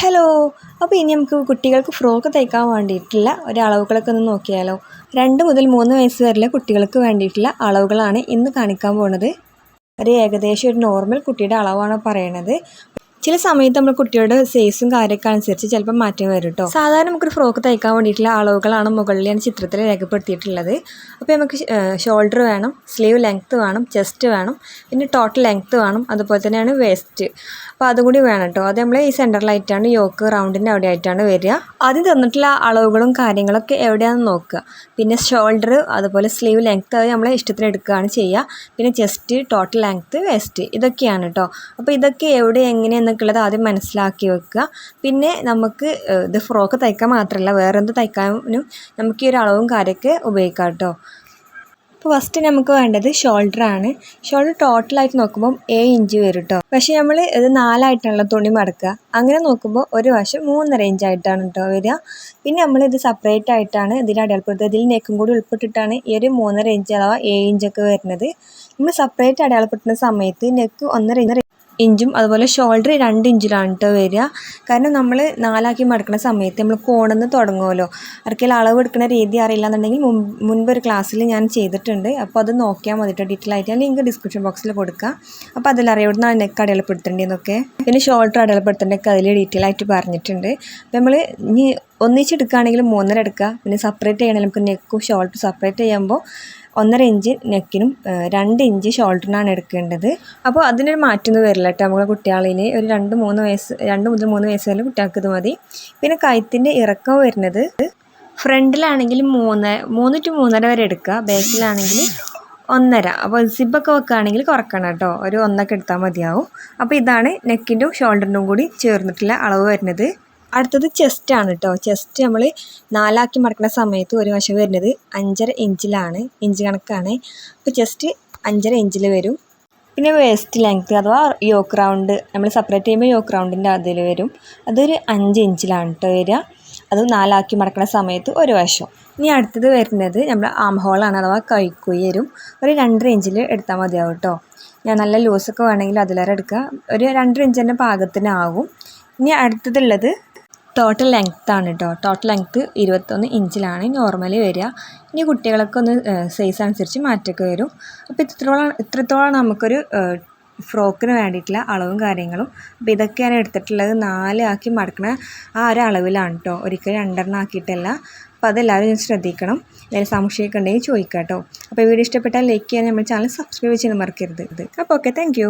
Hello അപ്പോൾ ഇനി നമുക്ക് കുട്ടികൾക്ക് ഫ്രോക്ക് തയ്ക്കാൻ വേണ്ടിയിട്ടുള്ള ഒരു അളവുകളൊക്കെ ഒന്ന് നോക്കിയാലോ. രണ്ട് മുതൽ മൂന്ന് വയസ്സ് വരെയുള്ള കുട്ടികൾക്ക് വേണ്ടിയിട്ടുള്ള അളവുകളാണ് ഇന്ന് കാണിക്കാൻ പോണത്. ഒരു ഏകദേശം ഒരു നോർമൽ കുട്ടിയുടെ അളവാണ് പറയണത്. ചില സമയത്ത് നമ്മൾ കുട്ടിയുടെ സൈസും കാര്യമൊക്കെ അനുസരിച്ച് ചിലപ്പോൾ മാറ്റം വരും കേട്ടോ സാധാരണ നമുക്കൊരു ഫ്രോക്ക് തയ്ക്കാൻ വേണ്ടിയിട്ടുള്ള അളവുകളാണ് മുകളിൽ ഞാൻ ചിത്രത്തിൽ രേഖപ്പെടുത്തിയിട്ടുള്ളത്. അപ്പോൾ നമുക്ക് ഷോൾഡർ വേണം സ്ലീവ് ലെങ്ത്ത് വേണം ചെസ്റ്റ് വേണം പിന്നെ ടോട്ടൽ ലെങ്ത്ത് വേണം അതുപോലെ തന്നെയാണ് വേസ്റ്റ് അപ്പോൾ അതും കൂടി വേണം കേട്ടോ അത് നമ്മൾ ഈ സെന്ററിലായിട്ടാണ് യോക്ക് റൗണ്ടിന്റെ അവിടെ ആയിട്ടാണ് വരിക. ആദ്യം തന്നിട്ടുള്ള അളവുകളും കാര്യങ്ങളൊക്കെ എവിടെയാണെന്ന് നോക്കുക. പിന്നെ ഷോൾഡർ അതുപോലെ സ്ലീവ് ലെങ്ത്ത് അത് നമ്മളെ ഇഷ്ടത്തിന് എടുക്കുകയാണ് ചെയ്യുക. പിന്നെ ചെസ്റ്റ് ടോട്ടൽ ലെങ്ത്ത് വേസ്റ്റ് ഇതൊക്കെയാണ് കേട്ടോ അപ്പോൾ ഇതൊക്കെ എവിടെ എങ്ങനെയെന്നൊക്കെ ഉള്ളത് ആദ്യം മനസ്സിലാക്കി വെക്കുക. പിന്നെ നമുക്ക് ഇത് ഫ്രോക്ക് തയ്ക്കാൻ മാത്രമല്ല വേറെ എന്ത് തയ്ക്കാനും നമുക്ക് ഈ ഒരു അളവും കാര്യമൊക്കെ ഉപയോഗിക്കാം കേട്ടോ. അപ്പോൾ ഫസ്റ്റ് നമുക്ക് വേണ്ടത് ഷോൾഡർ ആണ്. ഷോൾഡർ ടോട്ടലായിട്ട് നോക്കുമ്പോൾ ഏഴ് ഇഞ്ച് വരും കേട്ടോ പക്ഷേ നമ്മൾ ഇത് നാലായിട്ടാണല്ലോ തുണി മടക്കുക. അങ്ങനെ നോക്കുമ്പോൾ ഒരു വശം മൂന്നര ഇഞ്ചായിട്ടാണ് കേട്ടോ വരിക. പിന്നെ നമ്മൾ ഇത് സെപ്പറേറ്റ് ആയിട്ടാണ് ഇതിൽ അടയാളപ്പെടുത്തുക. ഇതിൽ നെക്കും കൂടി ഉൾപ്പെട്ടിട്ടാണ് ഈ ഒരു മൂന്നര ഇഞ്ച് അഥവാ ഏഴ് ഇഞ്ചൊക്കെ വരുന്നത്. നമ്മൾ സെപ്പറേറ്റ് അടയാളപ്പെടുത്തുന്ന സമയത്ത് നെക്ക് ഒന്നര ഇഞ്ച് ഇഞ്ചും അതുപോലെ ഷോൾഡർ രണ്ട് ഇഞ്ചിലാണ് കേട്ടോ വരിക. കാരണം നമ്മൾ നാലാക്കി മടക്കുന്ന സമയത്ത് നമ്മൾ കോണെന്ന് തുടങ്ങുമല്ലോ ആർക്കെങ്കിലും അളവ് എടുക്കുന്ന രീതി അറിയില്ല എന്നുണ്ടെങ്കിൽ മുൻപ് ഒരു ക്ലാസ്സിൽ ഞാൻ ചെയ്തിട്ടുണ്ട്. അപ്പോൾ അത് നോക്കിയാൽ മതി കേട്ടോ ഡീറ്റെയിൽ ആയിട്ട് ഞാൻ ലിങ്ക് ഡിസ്ക്രിപ്ഷൻ ബോക്സിൽ കൊടുക്കാം. അപ്പോൾ അതിലറിയാം എവിടുന്നാണ് നെക്ക് അടയാളപ്പെടുത്തേണ്ടതെന്നൊക്കെ. പിന്നെ ഷോൾഡർ അടയാളപ്പെടുത്തേണ്ടതൊക്കെ അതിൽ ഡീറ്റെയിൽ ആയിട്ട് പറഞ്ഞിട്ടുണ്ട്. അപ്പോൾ നമ്മൾ ഇനി ഒന്നിച്ചെടുക്കുകയാണെങ്കിൽ മൂന്നര എടുക്കുക. പിന്നെ സെപ്പറേറ്റ് ചെയ്യണമെങ്കിൽ നമുക്ക് നെക്കും ഷോൾഡറും സെപ്പറേറ്റ് ചെയ്യുമ്പോൾ ഒന്നര ഇഞ്ച് നെക്കിനും രണ്ട് ഇഞ്ച് ഷോൾഡറിനാണ് എടുക്കേണ്ടത്. അപ്പോൾ അതിനൊരു മാറ്റമൊന്നും വരില്ല കേട്ടോ നമ്മളെ കുട്ടികളിന് ഒരു രണ്ട് മൂന്ന് വയസ്സ് രണ്ട് മുതൽ മൂന്ന് വയസ്സ് വരെ കുട്ടികൾക്ക് ഇത് മതി. പിന്നെ കഴുത്തിന്റെ ഇറക്കം വരുന്നത് ഫ്രണ്ടിലാണെങ്കിൽ മൂന്ന് മൂന്ന് ടു മൂന്നര വരെ എടുക്കുക. ബാക്കിലാണെങ്കിൽ ഒന്നര. അപ്പോൾ സിബൊക്കെ വെക്കുകയാണെങ്കിൽ കുറക്കണം കേട്ടോ. ഒരു ഒന്നൊക്കെ എടുത്താൽ മതിയാവും. അപ്പോൾ ഇതാണ് നെക്കിന്റെയും ഷോൾഡറിനും കൂടി ചേർന്നിട്ടുള്ള അളവ് വരുന്നത്. അടുത്തത് ചെസ്റ്റ് ആണ് കേട്ടോ ചെസ്റ്റ് നമ്മൾ നാലാക്കി മടക്കുന്ന സമയത്ത് ഒരു വശം വരുന്നത് അഞ്ചര ഇഞ്ചിലാണ് ഇഞ്ച് കണക്കാണ്. അപ്പോൾ ചെസ്റ്റ് അഞ്ചര ഇഞ്ചിൽ വരും. പിന്നെ വേസ്റ്റ് ലെങ്ത്ത് അഥവാ യോക്ക് റൗണ്ട് നമ്മൾ സെപ്പറേറ്റ് ചെയ്യുമ്പോൾ യോക്ക് റൗണ്ടിന്റെ അതിൽ വരും. അതൊരു അഞ്ച് ഇഞ്ചിലാണ് കേട്ടോ വരിക. അത് നാലാക്കി മടക്കുന്ന സമയത്ത് ഒരു വശം. ഇനി അടുത്തത് വരുന്നത് നമ്മൾ ആം ഹോളാണ് അഥവാ കൈക്കുയരും. ഒരു രണ്ടര ഇഞ്ചിൽ എടുത്താൽ മതിയാവും കേട്ടോ ഞാൻ നല്ല ലൂസൊക്കെ വേണമെങ്കിൽ അതിലേറെ എടുക്കുക ഒരു രണ്ടര ഇഞ്ചിന്റെ പാകത്തിനാവും ഇനി അടുത്തതുള്ളത് ടോട്ടൽ ലെങ്ത്ത് ആണ് കേട്ടോ ടോട്ടൽ ലെങ്ത്ത് ഇരുപത്തൊന്ന് ഇഞ്ചിലാണ് നോർമലി വരിക. ഇനി കുട്ടികളൊക്കെ ഒന്ന് സൈസ് അനുസരിച്ച് മാറ്റമൊക്കെ വരും. അപ്പോൾ ഇത്രത്തോളം ഇത്രത്തോളം നമുക്കൊരു ഫ്രോക്കിന് വേണ്ടിയിട്ടുള്ള അളവും കാര്യങ്ങളും. അപ്പോൾ ഇതൊക്കെയാണ് എടുത്തിട്ടുള്ളത്. നാലാക്കി മടക്കണ ആ ഒരു അളവിലാണ് കേട്ടോ ഒരിക്കലും രണ്ടെണ്ണം ആക്കിയിട്ടല്ല. അപ്പോൾ അതെല്ലാവരും ശ്രദ്ധിക്കണം. എന്തെങ്കിലും സംശയമൊക്കെ ഉണ്ടെങ്കിൽ ചോദിക്കാം കേട്ടോ അപ്പോൾ വീഡിയോ ഇഷ്ടപ്പെട്ടാൽ ലൈക്ക് ചെയ്യാൻ നമ്മുടെ ചാനൽ സബ്സ്ക്രൈബ് ചെയ്യാൻ മറക്കരുത്. അപ്പോൾ ഓക്കെ താങ്ക്